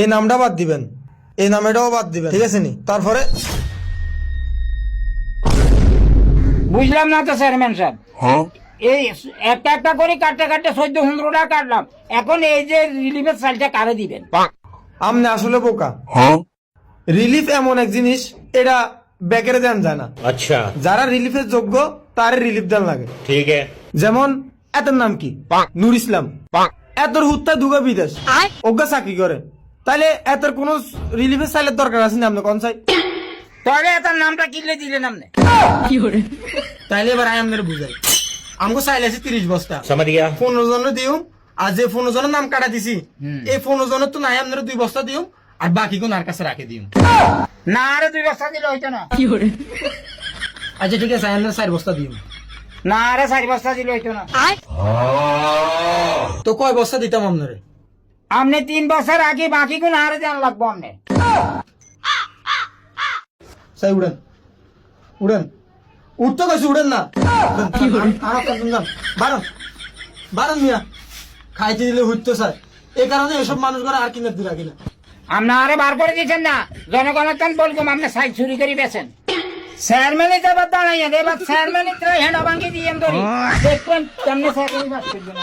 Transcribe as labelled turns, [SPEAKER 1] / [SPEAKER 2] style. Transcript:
[SPEAKER 1] এই নামটা বাদ দিবেন। এই নামেটাও বাদ দিবেন ঠিক আছে নি? তারপরে?
[SPEAKER 2] বুঝলাম না তো চেয়ারম্যান সাহেব। এই একটা একটা করে কাটতে কাটতে চোদ্দ পনেরো টাকা কাটলাম। এখন এই যে রিলিফের চালটা কারে দিবেন?
[SPEAKER 1] আসলে বোকা। রিলিফ এমন এক জিনিস এটা বেকারে দেন যায় না।
[SPEAKER 3] আচ্ছা।
[SPEAKER 1] যারা রিলিফের যোগ্য তার রিলিফ দেন লাগে।
[SPEAKER 3] ঠিক
[SPEAKER 1] যেমন এত নাম কি? নুর ইসলাম। এতর হুত্তা দুগা বিদেশ। ওগা চাকরি করে। তাহলে এতর কোন রিলিফের সাইলের দরকার আছে না আপনি কোন সাই
[SPEAKER 2] তাহলে এটার নামটা কিনলে দিলেন আপনি
[SPEAKER 1] কি করে? তাহলে এবার আমি আপনার বুঝাই। আমাকে সাইল আছে তিরিশ বস্তা। পনেরো জনের দিও আর যে পনেরো জনের নাম কাটা দিছি এই পনেরো জনের তো নাই আপনার দুই বস্তা দিও আর বাকি কোন আর কাছে রাখে দিও
[SPEAKER 2] না আরে দুই বস্তা দিলে হইতো না। কি করে?
[SPEAKER 1] আচ্ছা ঠিক আছে আমি চার বস্তা দিও
[SPEAKER 2] না আরে চার বস্তা দিলে হইতো না।
[SPEAKER 1] তো কয় বস্তা দিতাম আপনারে?
[SPEAKER 2] আপনি তিন বছর আগে বাকি কোন আরে জান লাগবো আপনি
[SPEAKER 1] সাই উড়েন উড়েন উঠতে কইছি উড়েন না বারণ বারণ মিয়া খাইতে দিলে উঠতে চায় এই কারণে এসব মানুষ করে আর কিনে দিরা কিনা
[SPEAKER 2] আপনি আরে বার করে দিয়েছেন না জনগণের কান বললাম আপনি সাইড চুরি করে বেছেন চেয়ারম্যানে যাবার দাঁড়াইয়া এবার চেয়ারম্যানে তো হেঁড়া ভাঙ্গি দিয়ে ধরি দেখবেন কেমনে চেয়ারম্যান বাস করবেন